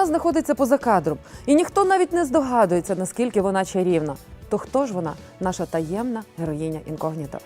Вона знаходиться поза кадром, і ніхто навіть не здогадується, наскільки вона чарівна. То хто ж вона, наша таємна героїня інкогніто?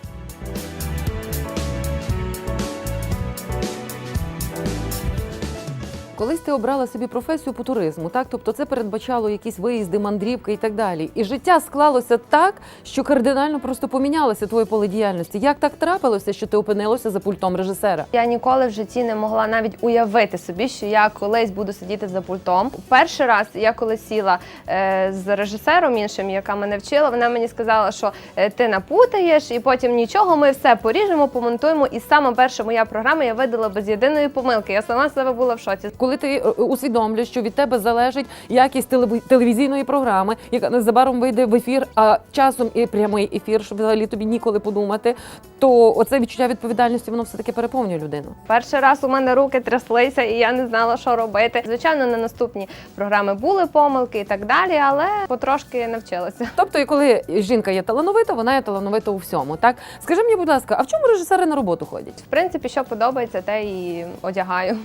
Колись ти обрала собі професію по туризму, так тобто це передбачало якісь виїзди, мандрівки і так далі. І життя склалося так, що кардинально просто помінялося твоє поле діяльності. Як так трапилося, що ти опинилася за пультом режисера? Я ніколи в житті не могла навіть уявити собі, що я колись буду сидіти за пультом. Перший раз я коли сіла е, з режисером іншим, яка мене вчила, вона мені сказала, що е, ти напутаєш, і потім нічого, ми все поріжемо, помонтуємо. І саме перша моя програма я видала без єдиної помилки. Я сама себе була в шоці. Коли ти е, усвідомлюєш, що від тебе залежить якість телевізійної програми, яка незабаром вийде в ефір, а часом і прямий ефір, щоб взагалі тобі ніколи подумати, то оце відчуття відповідальності воно все таки переповнює людину. Перший раз у мене руки тряслися, і я не знала, що робити. Звичайно, на наступні програми були помилки і так далі, але потрошки навчилася. Тобто, і коли жінка є талановита, вона є талановита у всьому. Так скажи мені, будь ласка, а в чому режисери на роботу ходять? В принципі, що подобається, те і одягаю.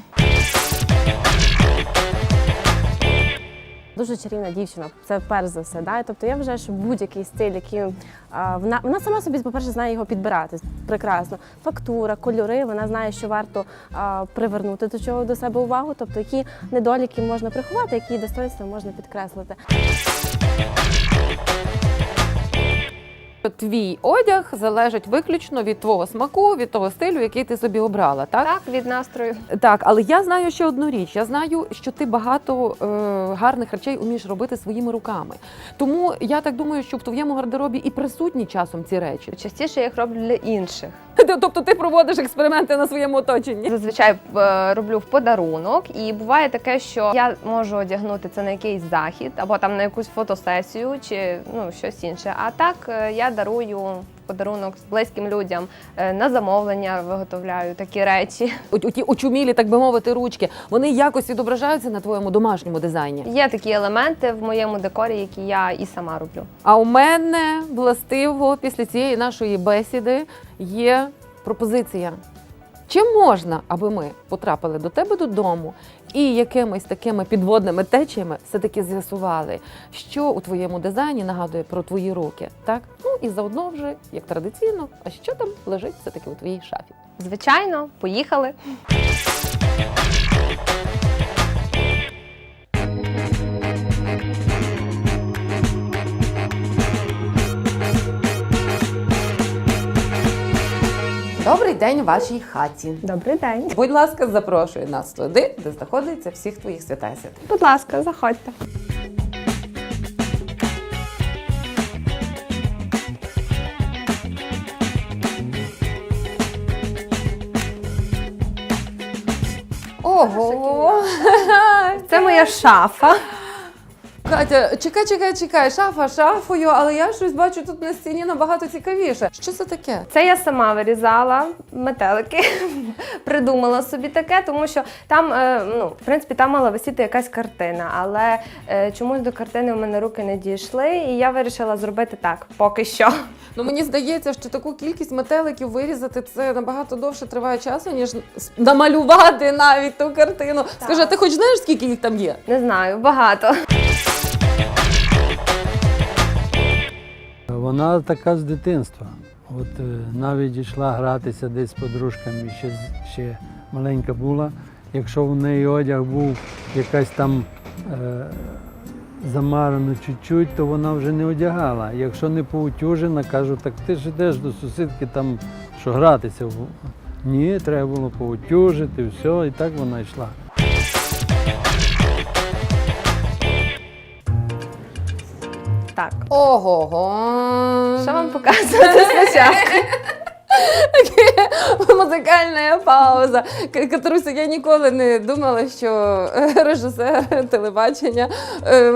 Дуже чарівна дівчина, це перш за все. Да? Тобто я вважаю, що будь-який стиль, який а, вона, вона сама собі, по-перше, знає його підбирати прекрасно. Фактура, кольори, вона знає, що варто а, привернути до чого до себе увагу, тобто які недоліки можна приховати, які достоинства можна підкреслити. Твій одяг залежить виключно від твого смаку, від того стилю, який ти собі обрала. Так, Так, від настрою. так, але я знаю ще одну річ. Я знаю, що ти багато е, гарних речей умієш робити своїми руками. Тому я так думаю, що в твоєму гардеробі і присутні часом ці речі. Частіше я їх роблю для інших. Тобто ти проводиш експерименти на своєму оточенні. Зазвичай е, роблю в подарунок, і буває таке, що я можу одягнути це на якийсь захід або там на якусь фотосесію чи ну щось інше. А так е, я дарую в подарунок близьким людям е, на замовлення виготовляю такі речі. У ті очумілі, так би мовити, ручки, вони якось відображаються на твоєму домашньому дизайні. Є такі елементи в моєму декорі, які я і сама роблю. А у мене властиво після цієї нашої бесіди є пропозиція. Чи можна, аби ми потрапили до тебе додому і якимись такими підводними течіями все-таки з'ясували, що у твоєму дизайні нагадує про твої руки, так? Ну і заодно вже, як традиційно, а що там лежить все-таки у твоїй шафі? Звичайно, поїхали. Добрий день у вашій хаті. Добрий день. Будь ласка, запрошую нас туди, де знаходиться всіх твоїх свята святих. Будь ласка, заходьте. Ого! Це моя шафа. Катя, чекай, чекай, чекай, шафа шафою, але я щось бачу тут на стіні набагато цікавіше. Що це таке? Це я сама вирізала метелики, придумала собі таке, тому що там, е, ну, в принципі, там мала висіти якась картина, але е, чомусь до картини в мене руки не дійшли, і я вирішила зробити так, поки що. Ну мені здається, що таку кількість метеликів вирізати це набагато довше триває часу, ніж намалювати навіть ту картину. Скажи, а ти хоч знаєш, скільки їх там є? Не знаю, багато. Вона така з дитинства. От е, навіть йшла гратися десь з подружками, ще, ще маленька була. Якщо в неї одяг був якась там е, замарано чуть-чуть, то вона вже не одягала. Якщо не поутюжена, кажу, так ти ж йдеш до сусідки там, що гратися. Ні, треба було поутюжити, все, і так вона йшла. Так, Ого. що вам показувати спочатку? Музикальна пауза. Катруся, я ніколи не думала, що е, режисер телебачення е,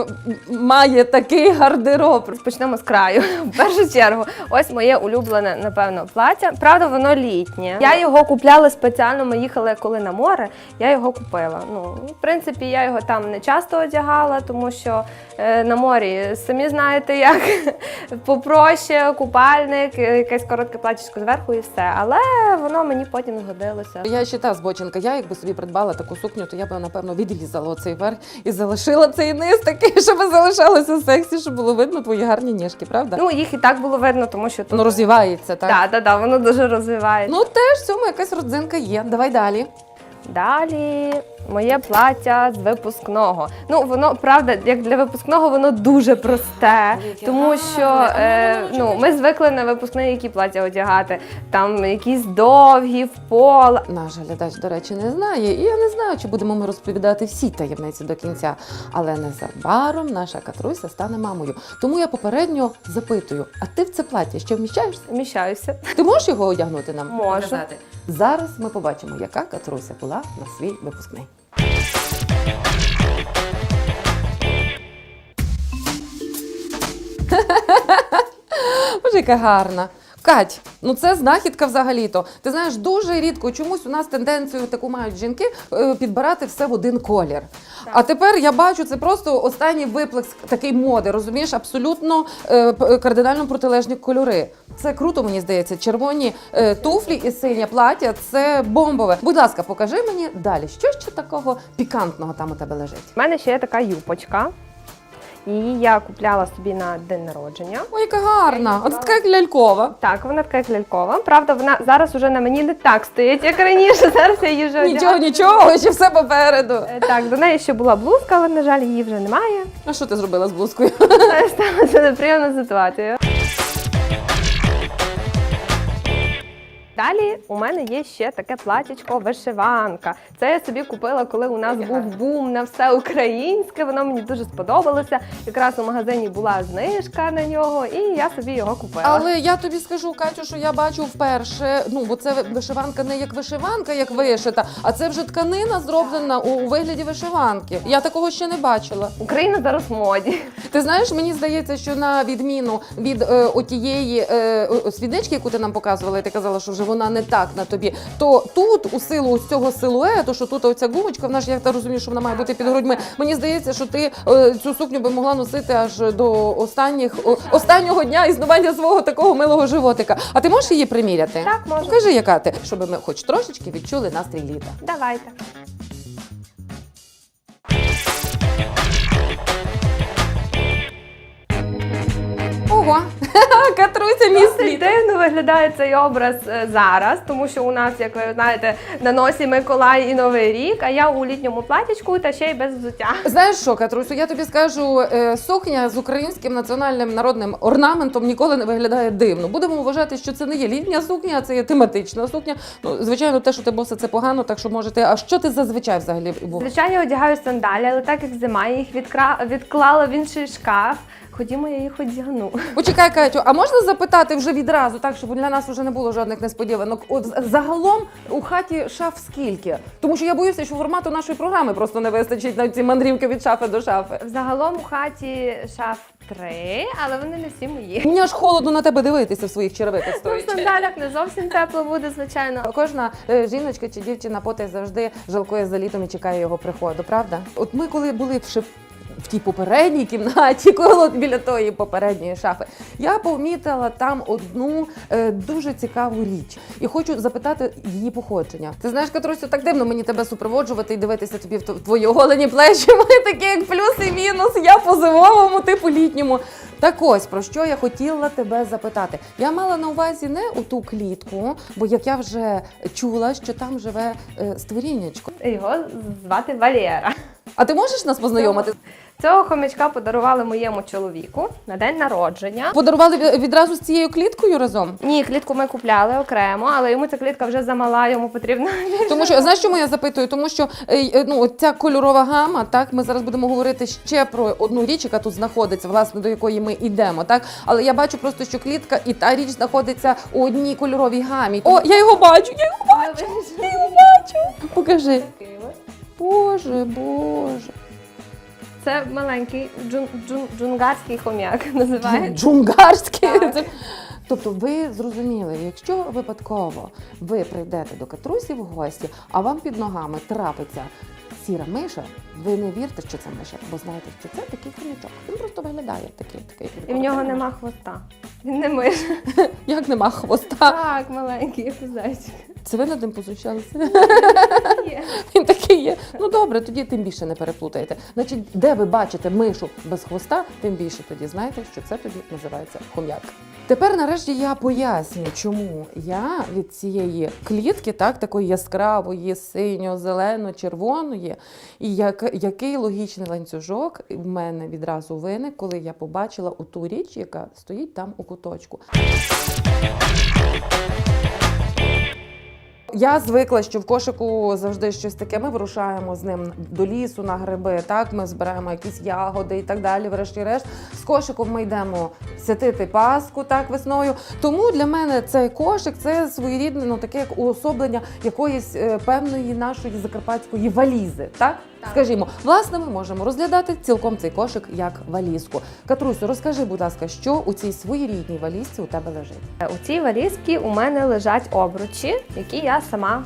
має такий гардероб. Почнемо з краю. В першу чергу, ось моє улюблене, напевно, плаття. Правда, воно літнє. Я його купляла спеціально. Ми їхали коли на море. Я його купила. Ну, в принципі, я його там не часто одягала, тому що е, на морі самі знаєте, як попроще, купальник, е, якесь коротке платічко зверху і все. Але воно мені потім згодилося. Я ще та збоченка. Я якби собі придбала таку сукню, то я б напевно відрізала оцей верх і залишила цей низ такий, щоб залишалося сексі, щоб було видно твої гарні ніжки, правда? Ну, їх і так було видно, тому що тут. Воно розвивається, так? Так, так, так, воно дуже розвивається. Ну теж в цьому якась родзинка є. Давай далі. Далі моє плаття з випускного. Ну, воно правда, як для випускного, воно дуже просте, тому що е, ну, ми звикли на випускний які плаття одягати. Там якісь довгі, в пол. Наш глядач, до речі, не знає, і я не знаю, чи будемо ми розповідати всі таємниці до кінця. Але незабаром наша Катруся стане мамою. Тому я попередньо запитую: а ти в це плаття ще вміщаєшся? Вміщаюся. Ти можеш його одягнути нам? Можу. Зараз ми побачимо, яка Катруся була на свій випускний. Боже, яка гарна. Кать, ну це знахідка взагалі-то. Ти знаєш, дуже рідко чомусь у нас тенденцію таку мають жінки е, підбирати все в один колір. А тепер я бачу, це просто останній виплеск такий моди, розумієш, абсолютно е, п- кардинально протилежні кольори. Це круто, мені здається. Червоні е, туфлі і синє плаття це бомбове. Будь ласка, покажи мені далі, що ще такого пікантного там у тебе лежить. У мене ще є така юпочка. Її я купляла собі на день народження. Ой, яка гарна! От така як лялькова. Так, вона така як лялькова. Правда, вона зараз уже на мені не так стоїть, як раніше. Зараз я її вже Нічого, одягаю. нічого, ще все попереду. Е, Так, до неї ще була блузка, але, на жаль, її вже немає. А що ти зробила з блузкою? Сталася неприємна ситуація. Далі у мене є ще таке платічко вишиванка. Це я собі купила, коли у нас був бум на все українське. Воно мені дуже сподобалося. Якраз у магазині була знижка на нього, і я собі його купила. Але я тобі скажу, Катю, що я бачу вперше. Ну, бо це вишиванка не як вишиванка, як вишита, а це вже тканина зроблена у, у вигляді вишиванки. Я такого ще не бачила. Україна зараз в моді. Ти знаєш, мені здається, що на відміну від е, отієї е, свіднички, яку ти нам показувала, і ти казала, що вже вона не так на тобі. То тут, у силу ось цього силуету, що тут оця гумочка, вона ж я так розумію, що вона має бути під грудьми. Мені здається, що ти е, цю сукню би могла носити аж до останніх о, останнього дня існування свого такого милого животика. А ти можеш її приміряти? Так, можу. Покажи, яка ти, щоб ми хоч трошечки відчули настрій літа. Давайте. Ого, Катруся, мій Досить слід. дивно виглядає цей образ е, зараз, тому що у нас, як ви знаєте, на носі Миколай і Новий рік, а я у літньому платічку та ще й без взуття. Знаєш що, Катрусю, я тобі скажу, е, сукня з українським національним народним орнаментом ніколи не виглядає дивно. Будемо вважати, що це не є літня сукня, а це є тематична сукня. Ну, звичайно, те, що ти боса, це погано, так що можете. А що ти зазвичай взагалі був? Звичайно, одягаю сандалі, але так як зима, я їх відкра... відклала в інший шкаф. Ходімо, я їх одягну. Почекай, Катю, а можна запитати вже відразу, так щоб для нас вже не було жодних несподіванок. От загалом у хаті шаф скільки? Тому що я боюся, що формату нашої програми просто не вистачить на ці мандрівки від шафи до шафи. Взагалом у хаті шаф три, але вони не всі мої. Мені аж холодно на тебе дивитися в своїх черевиках Ну, в сандалях не зовсім тепло буде, звичайно. Кожна е, жіночка чи дівчина потай завжди жалкує за літом і чекає його приходу, правда? От ми, коли були в шиф... в тій попередній кімнаті, коло біля тої попередньої шафи, я помітила там одну е, дуже цікаву річ. І хочу запитати її походження. Ти знаєш, Катрусю, так дивно мені тебе супроводжувати і дивитися тобі в твої оголені плечі. Ми такі, як плюс і мінус. Я по зимовому, ти по літньому. Так ось про що я хотіла тебе запитати. Я мала на увазі не у ту клітку, бо як я вже чула, що там живе е, створіннячко. Його звати Валєра. А ти можеш нас познайомити? Цього хомячка подарували моєму чоловіку на день народження. Подарували відразу з цією кліткою разом? Ні, клітку ми купляли окремо, але йому ця клітка вже замала, йому потрібно. Тому що знаєш, чому я запитую? Тому що е, е, ну ця кольорова гама, так ми зараз будемо говорити ще про одну річ, яка тут знаходиться, власне, до якої ми йдемо. Так, але я бачу просто, що клітка і та річ знаходиться у одній кольоровій гамі. О, я його бачу, я його бачу, я його бачу. Покажи. Боже, боже. Це маленький джун, джун, джунгарський хом'як називається. Джунгарський. Так. Тобто ви зрозуміли, якщо випадково ви прийдете до Катрусі в гості, а вам під ногами трапиться сіра миша, ви не вірте, що це миша, бо знаєте, що це такий хомячок. Він просто виглядає такий, такий. І в нього нема хвоста. Він не миш. Як нема хвоста. Так, маленький, як зайчик. Це ви над ним позучалися? Він такий є. Ну добре, тоді тим більше не переплутаєте. Значить, де ви бачите мишу без хвоста, тим більше тоді знаєте, що це тоді називається хом'як. Тепер нарешті я поясню, чому я від цієї клітки, так такої яскравої, синьо, зелено, червоної, і як, який логічний ланцюжок в мене відразу виник, коли я побачила оту річ, яка стоїть там у куточку. Я звикла, що в кошику завжди щось таке. Ми вирушаємо з ним до лісу на гриби. Так, ми збираємо якісь ягоди і так далі. Врешті-решт, з кошиком ми йдемо святити Пасху так весною. Тому для мене цей кошик це своєрідне, ну таке як уособлення якоїсь е, певної нашої закарпатської валізи. Так? Скажімо, власне, ми можемо розглядати цілком цей кошик як валізку. Катрусю, розкажи, будь ласка, що у цій своєрідній валізці у тебе лежить? У цій валізці у мене лежать обручі, які я сама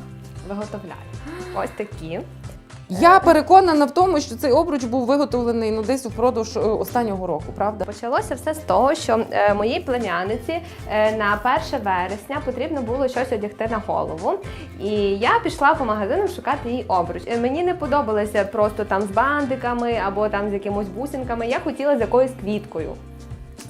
виготовляю. Ось такі. Я переконана в тому, що цей обруч був виготовлений ну десь упродовж е, останнього року, правда? Почалося все з того, що е, моїй племянниці е, на 1 вересня потрібно було щось одягти на голову. І я пішла по магазину шукати їй обруч. Мені не подобалося просто там з бандиками або там з якимось бусинками. Я хотіла з якоюсь квіткою.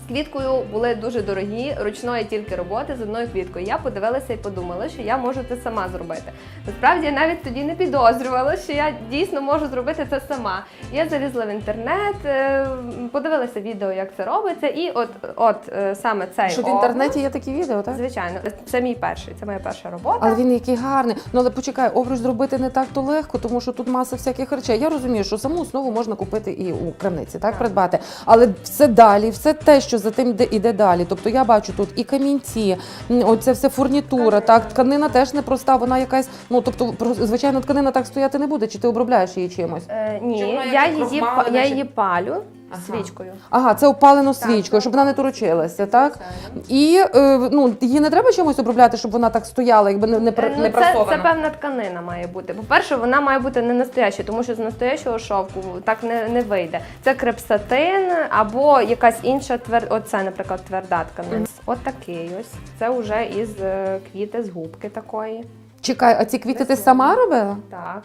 Квіткою були дуже дорогі, ручної тільки роботи з одною квіткою. Я подивилася і подумала, що я можу це сама зробити. Насправді я навіть тоді не підозрювала, що я дійсно можу зробити це сама. Я залізла в інтернет, е, подивилася відео, як це робиться, і от, от е, саме цей Що в інтернеті є такі відео, так? Звичайно, це мій перший, це моя перша робота. Але він який гарний. Ну але почекай, обруч зробити не так то легко, тому що тут маса всяких речей. Я розумію, що саму основу можна купити і у крамниці, Так. придбати. Але все далі, все те, що за тим йде, іде далі. Тобто я бачу тут і камінці, оця вся все фурнітура, так, тканина теж непроста, вона якась, ну тобто, про- звичайно, тканина так стояти не буде, чи ти обробляєш її чимось? Е, ні, я її, па- я її палю. Свічкою. Ага, це опалено Так, свічкою, так. щоб вона не торочилася, так? І е, ну, її не треба чимось обробляти, щоб вона так стояла, якби не, не, Е, пр- Ну, не це, прасована. це певна тканина має бути. По-перше, вона має бути не настояща, тому що з настоящого шовку так не, не вийде. Це крепсатин або якась інша твер... Оце, наприклад, тверда тканина. От такий ось. Це вже із е, квіти з губки такої. Чекай, а ці квіти ти сама робила? Так.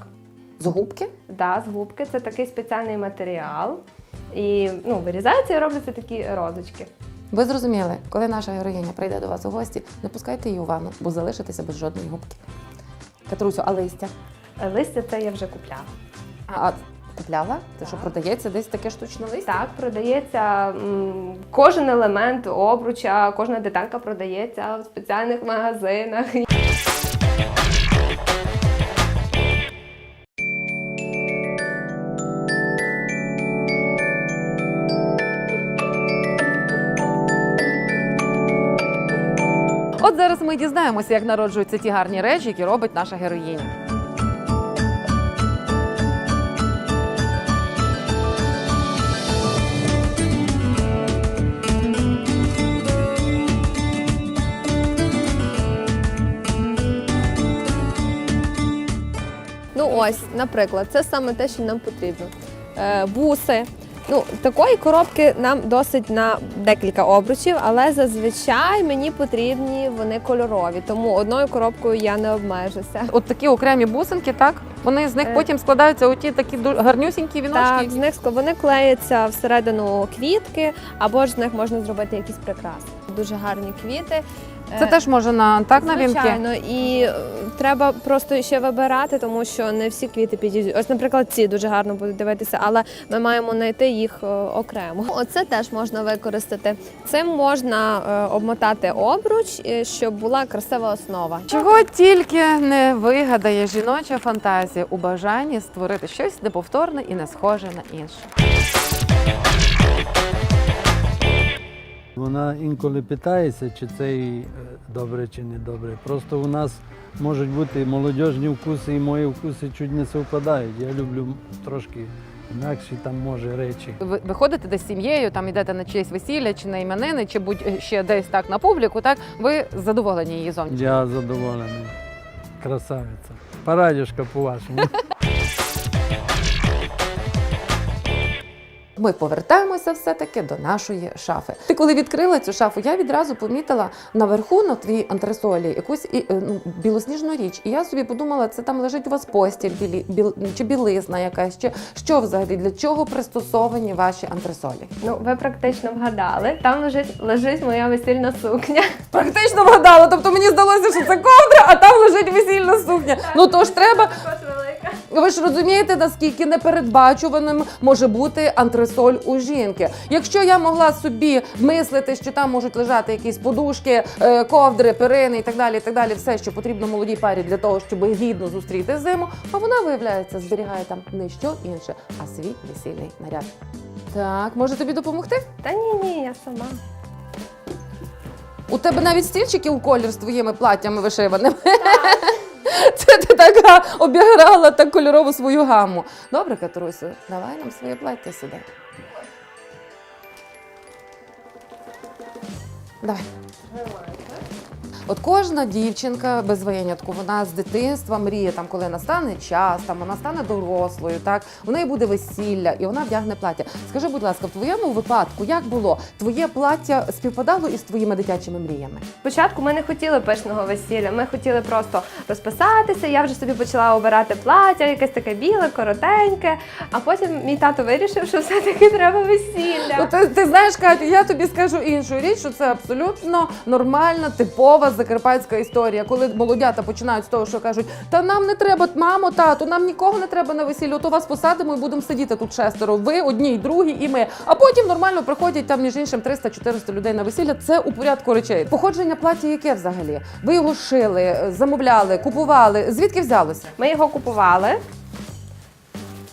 З губки? Да, з губки це такий спеціальний матеріал. І ну, вирізаються і робляться такі розочки. Ви зрозуміли, коли наша героїня прийде до вас у гості, не пускайте її у ванну, бо залишитеся без жодної губки. Катрусю, а листя? Листя це я вже купляла. А купляла? Це що продається десь таке штучне листя? Так, продається м, кожен елемент обруча, кожна деталька продається в спеціальних магазинах. Дізнаємося, як народжуються ті гарні речі, які робить наша героїня. Ну ось, наприклад, це саме те, що нам потрібно. Е, буси. Ну, такої коробки нам досить на декілька обручів, але зазвичай мені потрібні вони кольорові, тому одною коробкою я не обмежуся. От такі окремі бусинки, так? Вони з них Е. потім складаються у ті такі гарнюсінькі віночки. Так, з них вони клеяться всередину квітки, або ж з них можна зробити якісь прикраси. Дуже гарні квіти. Це Е, теж може на так на вінки. Звичайно, і е, треба просто ще вибирати, тому що не всі квіти підійдуть. Ось, наприклад, ці дуже гарно будуть дивитися, але ми маємо знайти їх е, окремо. Оце теж можна використати. Цим можна обмотати обруч, щоб була красива основа. Чого тільки не вигадає жіноча фантазія у бажанні створити щось неповторне і не схоже на інше. Вона інколи питається, чи це е, добре чи не добре. Просто у нас можуть бути молодіжні вкуси і мої вкуси чуть не совпадають. Я люблю трошки інакші там може речі. Ви виходите десь з сім'єю, там йдете на чиєсь весілля, чи на іменини, чи будь ще десь так на публіку, так ви задоволені її зовнішністю? Я задоволений. Красавиця. Парадюшка по-вашому. ми повертаємося все-таки до нашої шафи. Ти коли відкрила цю шафу, я відразу помітила наверху на твоїй антресолі якусь і, е, ну, білосніжну річ. І я собі подумала, це там лежить у вас постіль, білі, біл, чи білизна якась, чи що взагалі, для чого пристосовані ваші антресолі? Ну, ви практично вгадали. Там лежить, лежить моя весільна сукня. Практично вгадала, тобто мені здалося, що це ковдра, а там лежить весільна сукня. Ну то ж треба. Ви ж розумієте, наскільки непередбачуваним може бути антресоль у жінки. Якщо я могла собі мислити, що там можуть лежати якісь подушки, е, ковдри, перини і так далі, і так далі, все, що потрібно молодій парі для того, щоб гідно зустріти зиму, а вона виявляється, зберігає там не що інше, а свій весільний наряд. Так, може тобі допомогти? Та ні, ні, я сама. У тебе навіть стільчики у колір з твоїми платтями вишиваними. Це ти така обіграла так кольорову свою гаму. Добре, Катрусю, давай нам своє плаття сюди. Давай. От кожна дівчинка без винятку, вона з дитинства мріє, там, коли настане час, там вона стане дорослою, так у неї буде весілля і вона вдягне плаття. Скажи, будь ласка, в твоєму випадку як було? Твоє плаття співпадало із твоїми дитячими мріями? Спочатку ми не хотіли пишного весілля, ми хотіли просто розписатися. Я вже собі почала обирати плаття, якесь таке біле, коротеньке. А потім мій тато вирішив, що все-таки треба весілля. Ну, ти, ти знаєш, Катю, я тобі скажу іншу річ, що це абсолютно нормальна, типова закарпатська історія, коли молодята починають з того, що кажуть, та нам не треба, мамо, тату, нам нікого не треба на весіллю, то вас посадимо і будемо сидіти тут шестеро. Ви одні, другі і ми. А потім нормально приходять там між іншим 300-400 людей на весілля. Це у порядку речей. Походження плаття яке взагалі? Ви його шили, замовляли, купували. Звідки взялося? Ми його купували.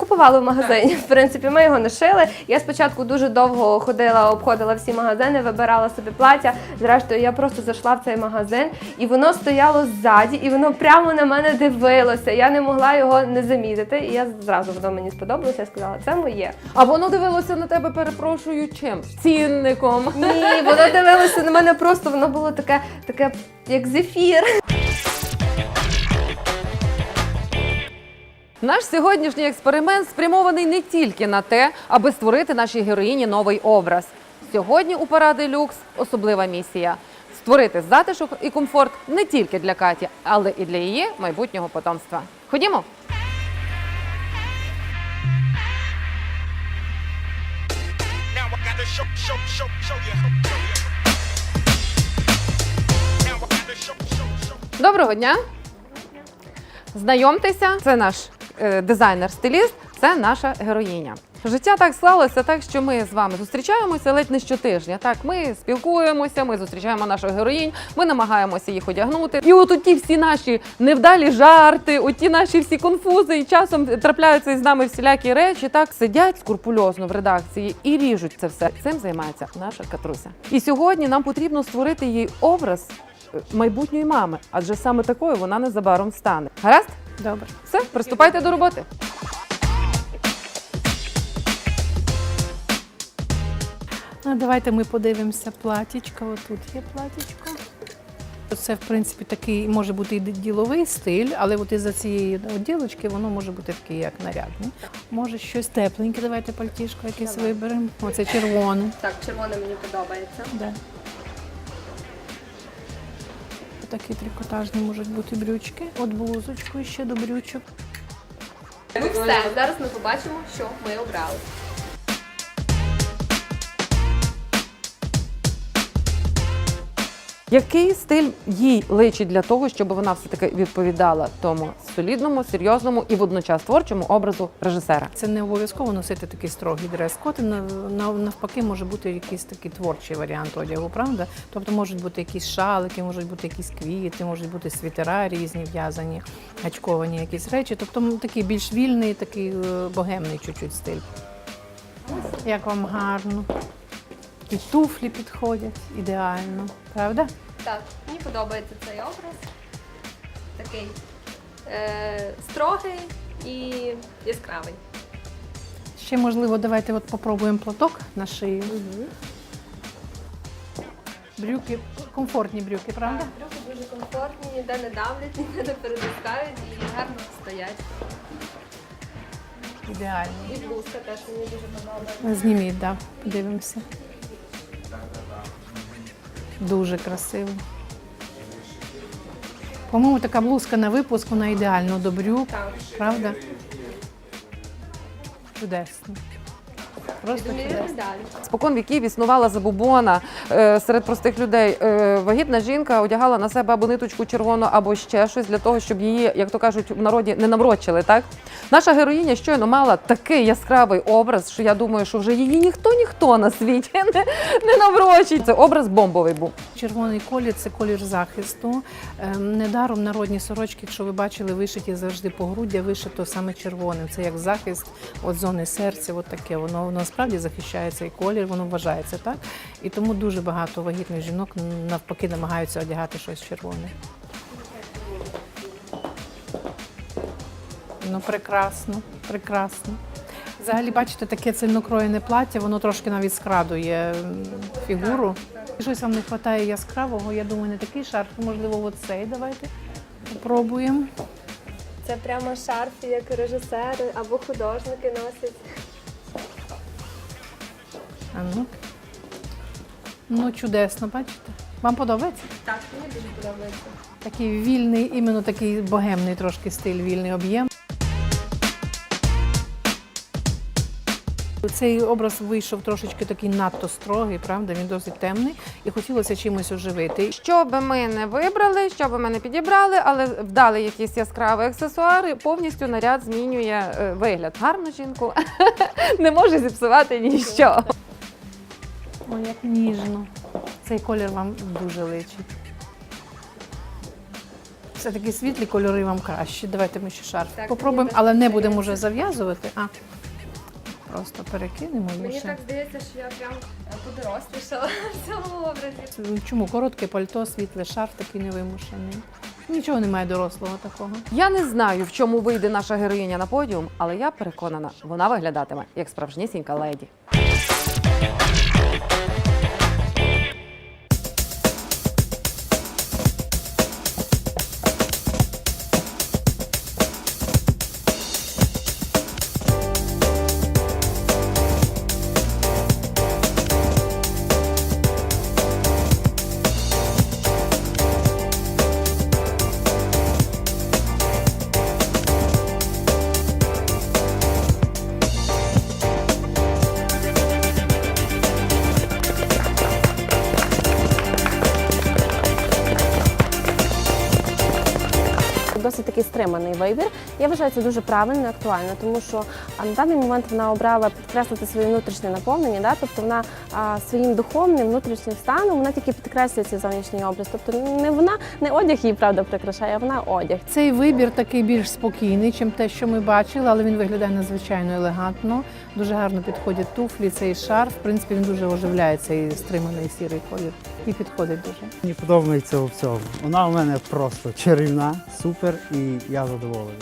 Купували в магазині. В принципі, ми його не шили. Я спочатку дуже довго ходила, обходила всі магазини, вибирала собі плаття. Зрештою, я просто зайшла в цей магазин, і воно стояло ззаді, і воно прямо на мене дивилося. Я не могла його не замітити. І я зразу воно мені сподобалося. Я сказала, це моє. А воно дивилося на тебе, перепрошую, чим? Цінником. Ні, воно дивилося на мене просто. Воно було таке, таке, як зефір. Наш сьогоднішній експеримент спрямований не тільки на те, аби створити нашій героїні новий образ. Сьогодні у паради люкс особлива місія створити затишок і комфорт не тільки для Каті, але і для її майбутнього потомства. Ходімо. Доброго дня. Знайомтеся, це наш дизайнер-стиліст, це наша героїня. Життя так склалося, так що ми з вами зустрічаємося ледь не щотижня. Так, ми спілкуємося, ми зустрічаємо наших героїнь, ми намагаємося їх одягнути. І от ті всі наші невдалі жарти, оті наші всі конфузи, і часом трапляються із нами всілякі речі. Так сидять скрупульозно в редакції і ріжуть це все. Цим займається наша Катруся. І сьогодні нам потрібно створити їй образ е, майбутньої мами, адже саме такою вона незабаром стане. Гаразд? Добре. Все, приступайте до роботи. Ну, давайте ми подивимося платічко. Отут є платічко. Це, в принципі, такий може бути і діловий стиль, але от із-за цієї ділочки воно може бути такий як нарядний. Може щось тепленьке, давайте пальтішко якесь виберемо. Оце червоне. Так, червоне мені подобається. Да. Такі трикотажні можуть бути брючки. От блузочку ще до брючок. Ну все, зараз ми побачимо, що ми обрали. Який стиль їй личить для того, щоб вона все таки відповідала тому солідному, серйозному і водночас творчому образу режисера? Це не обов'язково носити такий строгий дрес-код. нав- нав- Навпаки, може бути якийсь такий творчий варіант одягу, правда? Тобто можуть бути якісь шалики, можуть бути якісь квіти, можуть бути світера різні в'язані, гачковані якісь речі. Тобто такий більш вільний, такий е, богемний чуть-чуть стиль. Як вам гарно. І туфлі підходять ідеально, правда? Так, мені подобається цей образ. Такий е, строгий і яскравий. Ще можливо, давайте от попробуємо платок на шию. Брюки, комфортні брюки, правда? Брюки дуже комфортні, ніде не давлять, ніде не перетискають і гарно стоять. ідеально. І блузка теж мені дуже подобається. Зніміть, да, подивимося. Дуже красиво. По-моєму, така блузка на випуск, вона ідеально до брюк, правда? Чудесно. Просто далі. Спокон віків існувала забубона е, серед простих людей. Е, вагітна жінка одягала на себе або ниточку червону, або ще щось для того, щоб її, як то кажуть, в народі не наврочили. Так наша героїня щойно мала такий яскравий образ, що я думаю, що вже її ніхто ніхто на світі не, не наврочить. Це образ бомбовий був. Червоний колір це колір захисту. Ем, Недаром народні сорочки, якщо ви бачили, вишиті завжди по груддя, вишито саме червоним. Це як захист от зони серця, от таке. Воно, воно насправді захищає цей колір, воно вважається так. І тому дуже багато вагітних жінок навпаки намагаються одягати щось червоне. Ну, прекрасно, прекрасно. Взагалі, бачите, таке цільнокроєне плаття, воно трошки навіть скрадує фігуру. Щось вам не вистачає яскравого, я думаю, не такий шарф, можливо, оцей. Давайте попробуємо. Це прямо шарф, як режисери або художники носять. А ну. Ну, чудесно, бачите? Вам подобається? Так, мені дуже подобається. Такий вільний, іменно такий богемний трошки стиль, вільний об'єм. Цей образ вийшов трошечки такий надто строгий, правда? Він досить темний, і хотілося чимось оживити. Що би ми не вибрали, що би ми не підібрали, але вдали якісь яскраві аксесуари, повністю наряд змінює е, вигляд. Гарну жінку не може зіпсувати ніщо. Ой, як ніжно. Цей колір вам дуже личить. Все-таки світлі кольори вам краще. Давайте ми ще шарф Так, попробуємо, мені але не будемо вже зав'язувати, а просто перекинемо і Мені ще. так здається, що я прям е, подорослішала в цьому образі. Чому коротке пальто, світле шарф такий невимушений. Нічого немає дорослого такого. Я не знаю, в чому вийде наша героїня на подіум, але я переконана, вона виглядатиме як справжнісінька леді. Досить вибір. Я вважаю це дуже правильно і актуально, тому що а, на даний момент вона обрала підкреслити своє внутрішнє наповнення, да? тобто вона а, своїм духовним внутрішнім станом вона тільки підкреслює цей зовнішній образ. Тобто не вона не одяг її правда прикрашає, а вона одяг. Цей вибір такий більш спокійний, ніж те, що ми бачили, але він виглядає надзвичайно елегантно. Дуже гарно підходять туфлі, цей шарф. В принципі, він дуже оживляє цей стриманий сірий колір і підходить дуже. Мені подобається у всьому. Вона у мене просто чарівна, супер, і я задоволений.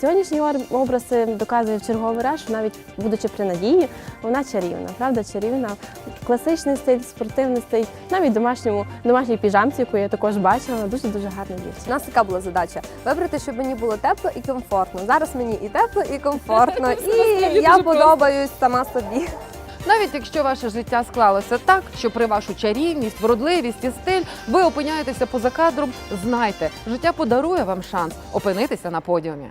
Сьогоднішній образ е, доказує в черговий раз, що навіть будучи при надії, вона чарівна, правда, чарівна. Класичний стиль, спортивний стиль, навіть домашньому домашній піжамці, яку я також бачила, вона дуже дуже гарна У нас така була задача вибрати, щоб мені було тепло і комфортно. Зараз мені і тепло, і комфортно, і я подобаюсь сама собі. Навіть якщо ваше життя склалося так, що при вашу чарівність, вродливість і стиль ви опиняєтеся поза кадром, знайте, життя подарує вам шанс опинитися на подіумі.